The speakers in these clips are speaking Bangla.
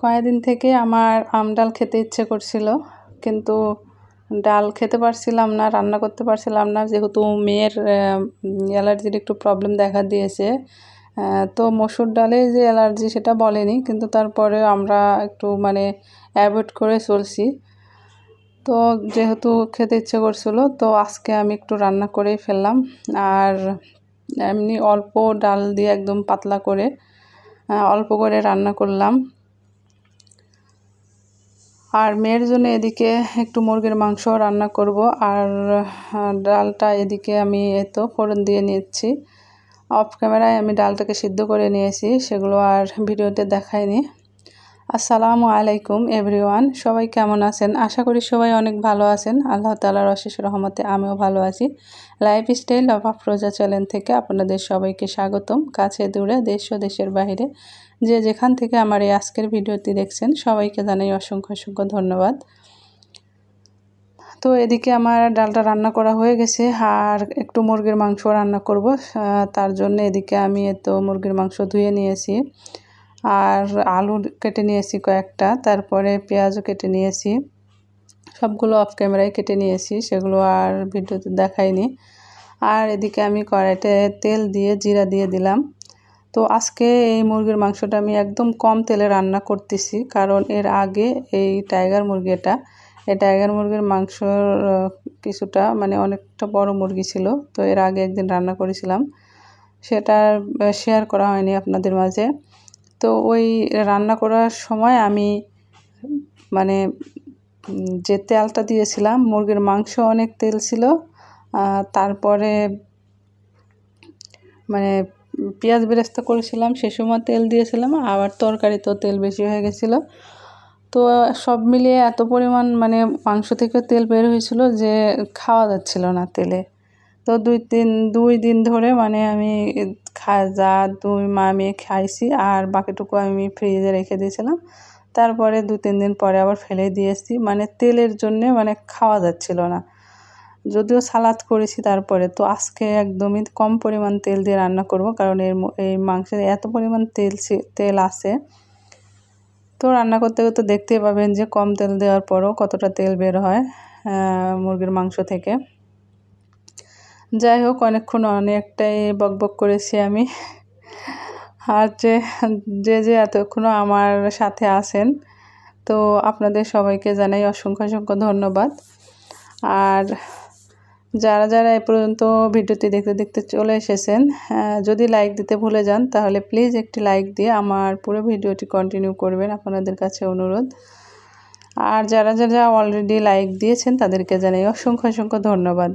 কয়েকদিন থেকে আমার আম ডাল খেতে ইচ্ছে করছিল, কিন্তু ডাল খেতে পারছিলাম না, রান্না করতে পারছিলাম না, যেহেতু মেয়ের অ্যালার্জির একটু প্রবলেম দেখা দিয়েছে। তো মসুর ডালে যে অ্যালার্জি সেটা বলেনি, কিন্তু তারপরে আমরা একটু মানে অ্যাভয়েড করে চলছি। তো যেহেতু খেতে ইচ্ছে করছিল, তো আজকে আমি একটু রান্না করেই ফেললাম। আর এমনি অল্প ডাল দিয়ে একদম পাতলা করে অল্প করে রান্না করলাম। আর মেয়ের জন্য এদিকে একটু মুরগির মাংস রান্না করব, আর ডালটা এদিকে আমি এতো ফোড়ন দিয়ে নিচ্ছি। অফ ক্যামেরায় আমি ডালটাকে সিদ্ধ করে নিয়েছি, সেগুলো আর ভিডিওতে দেখাইনি। আসসালামু আলাইকুম এভরিওয়ান, সবাই কেমন আছেন? আশা করি সবাই অনেক ভালো আছেন। আল্লাহ তালার অশেষ রহমতে আমিও ভালো আছি। Life style of Afroza channel থেকে আপনাদের সবাইকে স্বাগতম। কাছে দূরে, দেশ ও দেশের বাইরে যে যেখান থেকে আমার এই আজকের ভিডিওটি দেখছেন, সবাইকে জানাই অসংখ্য অসংখ্য ধন্যবাদ। তো এদিকে আমার ডালটা রান্না করা হয়ে গেছে, আর একটু মুরগির মাংস রান্না করব। তার জন্য এদিকে আমি তো মুরগির মাংস ধুয়ে নিয়েছি। আর আলু কেটে নিয়েছি কয়েকটা, তারপরে পেঁয়াজও কেটে নিয়েছি। সবগুলো অফ ক্যামেরায় কেটে নিয়েছি, সেগুলো আর ভিডিওতে দেখাইনি। আর এদিকে আমি কড়াইতে তেল দিয়ে জিরা দিয়ে দিলাম। তো আজকে এই মুরগির মাংসটা আমি একদম কম তেলে রান্না করতেছি, কারণ এর আগে এই টাইগার মুরগিটা এই টাইগার মুরগির মাংসর কিছুটা মানে অনেকটা বড় মুরগি ছিল, তো এর আগে একদিন রান্না করেছিলাম। সেটা শেয়ার করা হয়নি আপনাদের মাঝে। তো ওই রান্না করার সময় আমি মানে যে তেলটা দিয়েছিলাম, মুরগির মাংস অনেক তেল ছিল তারপরে মানে পেঁয়াজ বেরেস্তা করেছিলাম, সে সময় তেল দিয়েছিলাম, আবার তরকারিতেও তেল বেশি হয়ে গেছিল। তো সব মিলিয়ে এত পরিমাণ মানে মাংস থেকে তেল বের হয়েছিল যে, খাওয়া যাচ্ছিল না তেলে। তো দুই তিন, দুই দিন ধরে মানে আমি খা, যা দুই মা, মেয়ে খাইছি আর বাকিটুকু আমি ফ্রিজে রেখে দিয়েছিলাম। তারপরে দু তিন দিন পরে আবার ফেলে দিয়েছি মানে তেলের জন্যে মানে খাওয়া যাচ্ছিল না। যদিও সালাদ করেছি তারপরে, তো আজকে একদমই কম পরিমাণ তেল দিয়ে রান্না করব কারণ এর এই মাংসের এত পরিমাণ তেল তেল আছে। তো রান্না করতে করতে দেখতেই পাবেন যে কম তেল দেওয়ার পরও কতটা তেল বের হয় মুরগির মাংস থেকে। যাই হোক, অনেকক্ষণ অনেকটাই বকবক করেছি আমি। আর যে যে যে এতক্ষণও আমার সাথে আছেন, তো আপনাদের সবাইকে জানাই অসংখ্য অসংখ্য ধন্যবাদ। আর যারা যারা এ পর্যন্ত ভিডিওটি দেখতে দেখতে চলে এসেছেন যদি লাইক দিতে ভুলে যান, তাহলে প্লিজ একটি লাইক দিয়ে আমার পুরো ভিডিওটি কন্টিনিউ করবেন, আপনাদের কাছে অনুরোধ। আর যারা যারা অলরেডি লাইক দিয়েছেন, তাদেরকে জানাই অসংখ্য অসংখ্য ধন্যবাদ।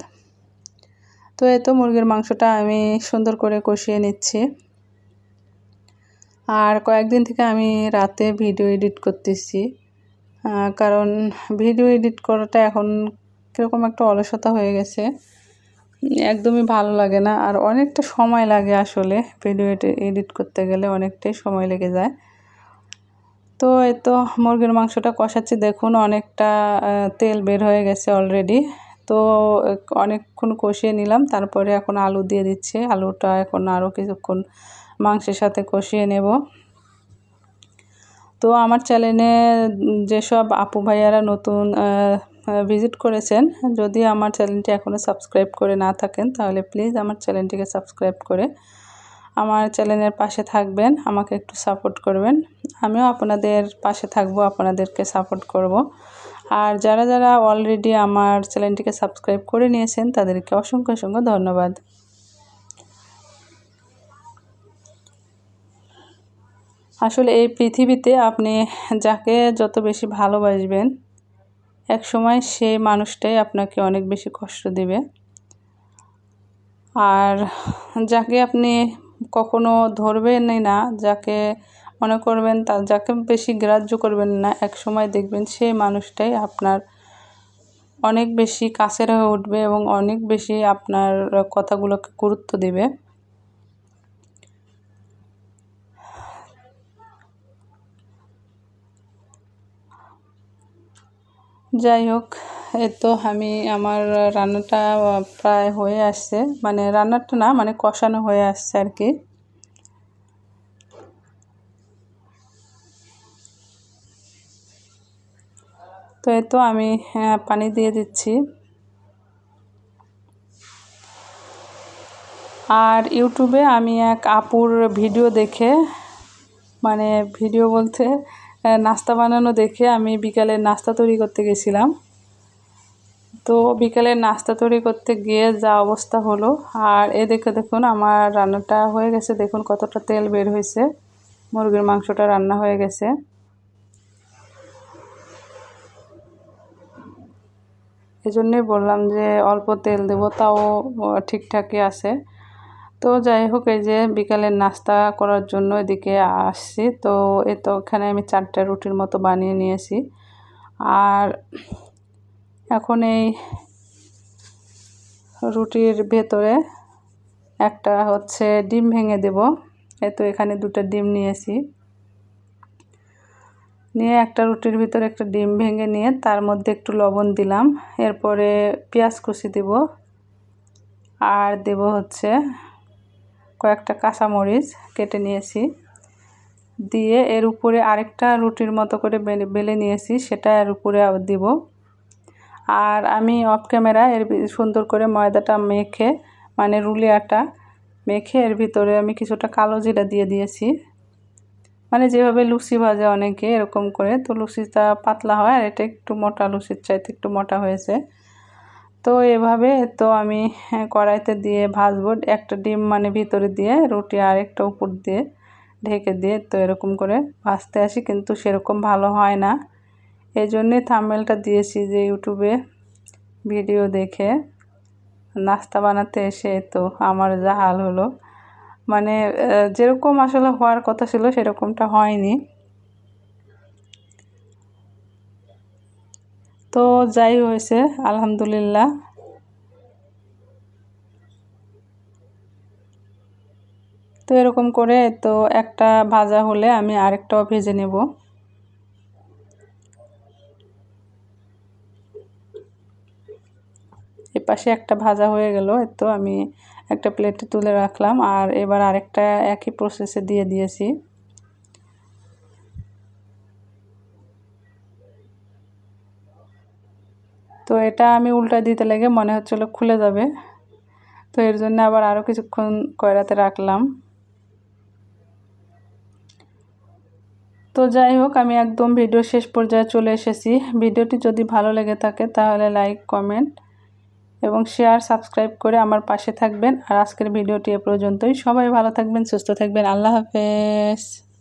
তো এই তো মুরগির মাংসটা আমি সুন্দর করে কষিয়ে নিচ্ছি। আর কয়েকদিন থেকে আমি রাতে ভিডিও এডিট করতেছি। কারণ ভিডিও এডিট করাটা এখন কীরকম একটা অলসতা হয়ে গেছে। একদমই ভালো লাগে না। আর অনেকটা সময় লাগে আসলে ভিডিও এডিট করতে গেলে অনেকটাই সময় লেগে যায়। তো এই তো মুরগির মাংসটা কষাচ্ছি। দেখুন অনেকটা তেল বের হয়ে গেছে অলরেডি। তো অনেকক্ষণ কষিয়ে নিলাম। তারপরে এখন আলু দিয়ে দিচ্ছে। আলুটা এখন আরও কিছুক্ষণ মাংসের সাথে কষিয়ে নেব। তো, আমার চ্যানেলে যেসব আপু ভাইয়ারা নতুন ভিজিট করেছেন, যদি আমার চ্যানেলটি এখনও সাবস্ক্রাইব করে না থাকেন, তাহলে প্লিজ আমার চ্যানেলটিকে সাবস্ক্রাইব করে আমার চ্যানেলের পাশে থাকবেন। আমাকে একটু সাপোর্ট করবেন। আমিও আপনাদের পাশে থাকব, আপনাদেরকে সাপোর্ট করব। আর যারা যারা অলরেডি আমার চ্যানেলটিকে সাবস্ক্রাইব করে নিয়েছেন, তাদেরকে অসংখ্য অসংখ্য ধন্যবাদ। আসলে এই পৃথিবীতে আপনি যাকে যত বেশি ভালোবাসবেন এক সময় সেই মানুষটাই আপনাকে অনেক বেশি কষ্ট দিবে। আর যাকে আপনি কখনো ধরবেনই না, যাকে মনে করবেন তা, যাকে বেশি গ্রাহ্য করবেন না এক সময় দেখবেন সেই মানুষটাই আপনার অনেক বেশি কাছের হয়ে উঠবে এবং অনেক বেশি আপনার কথাগুলোকে গুরুত্ব দেবে। যাই হোক, এ তো আমি আমার রান্নাটা প্রায় হয়ে আসছে মানে রান্নাটা না মানে কষানো হয়ে আসছে আর কি। তো এই তো আমি পানি দিয়ে দিচ্ছি। আর ইউটিউবে আমি এক আপুর ভিডিও দেখে মানে ভিডিও বলতে নাস্তা বানানো দেখে আমি বিকালে নাস্তা তৈরি করতে গেছিলাম। তো বিকালে নাস্তা তৈরি করতে গিয়ে যা অবস্থা হলো, আর এ দেখে দেখুন আমার রান্নাটা হয়ে গেছে, দেখুন কতটা তেল বের হয়েছে, মুরগির মাংসটা রান্না হয়ে গেছে। এজন্যই বললাম যে অল্প তেল দেবো, তাও ঠিকঠাকই আছে। তো যাই হোক, এই যে বিকালের নাস্তা করার জন্য এদিকে আসছি। তো এ তো এখানে আমি চারটে রুটির মতো বানিয়ে নিয়েছি। আর এখন এই রুটির ভেতরে একটা হচ্ছে ডিম ভেঙে দেব। এ তো এখানে দুটো ডিম নিয়েছি। নিয়ে একটা রুটির ভিতরে একটা ডিম ভেঙে নিয়ে তার মধ্যে একটু লবণ দিলাম। এরপরে পেঁয়াজ কুচি দেব। আর দেব হচ্ছে কয়েকটা কাঁচামরিচ কেটে নিয়েছি। দিয়ে এর উপরে আরেকটা রুটির মতো করে বেলে নিয়েছি, সেটা এর উপরে দিব। আর আমি অফ ক্যামেরা এর সুন্দর করে ময়দাটা মেখে মানে রুলি আটা মেখে এর ভিতরে আমি কিছুটা কালো জিরা দিয়ে দিয়েছি। মানে যেভাবে লুচি ভাজে অনেকে এরকম করে। তো লুচিটা পাতলা হয় আর এটা একটু মোটা লুচির চাইতে একটু মোটা হয়েছে। তো এভাবে তো আমি হ্যাঁ, কড়াইতে দিয়ে ভাজবো। একটা ডিম মানে ভিতরে দিয়ে রুটি আর একটা উপর দিয়ে ঢেকে দিয়ে তো এরকম করে ভাজতে আসি। কিন্তু সেরকম ভালো হয় না। এই জন্যে থামেলটা দিয়েছি যে ইউটিউবে ভিডিও দেখে। নাস্তা বানাতে এসে তো আমার যা হাল হলো। মানে যেরকম আসলে হওয়ার কথা ছিল, সেরকমটা হয়নি। তো যাই হয়েছে, আলহামদুলিল্লাহ। তো এরকম করে, তো একটা ভাজা হলে আমি আরেকটাও ভেজে নেব। এপাশে একটা ভাজা হয়ে গেল তো আমি একটা প্লেটে তুলে রাখলাম আর এবার আরেকটা একই প্রসেসে দিয়ে দিয়েছি। তো এটা আমি উল্টা দিতে লেগে মনে হচ্ছিল খুলে যাবে। তো এর জন্য আবার আরও কিছুক্ষণ কয়রাতে রাখলাম। তো যাই হোক, আমি একদম ভিডিও শেষ পর্যায়ে চলে এসেছি। ভিডিওটি যদি ভালো লেগে থাকে তাহলে লাইক কমেন্ট এবং শেয়ার সাবস্ক্রাইব করে আমার পাশে থাকবেন। আর আজকের ভিডিওটি এ পর্যন্তই। সবাই ভালো থাকবেন, সুস্থ থাকবেন। আল্লাহ হাফেজ।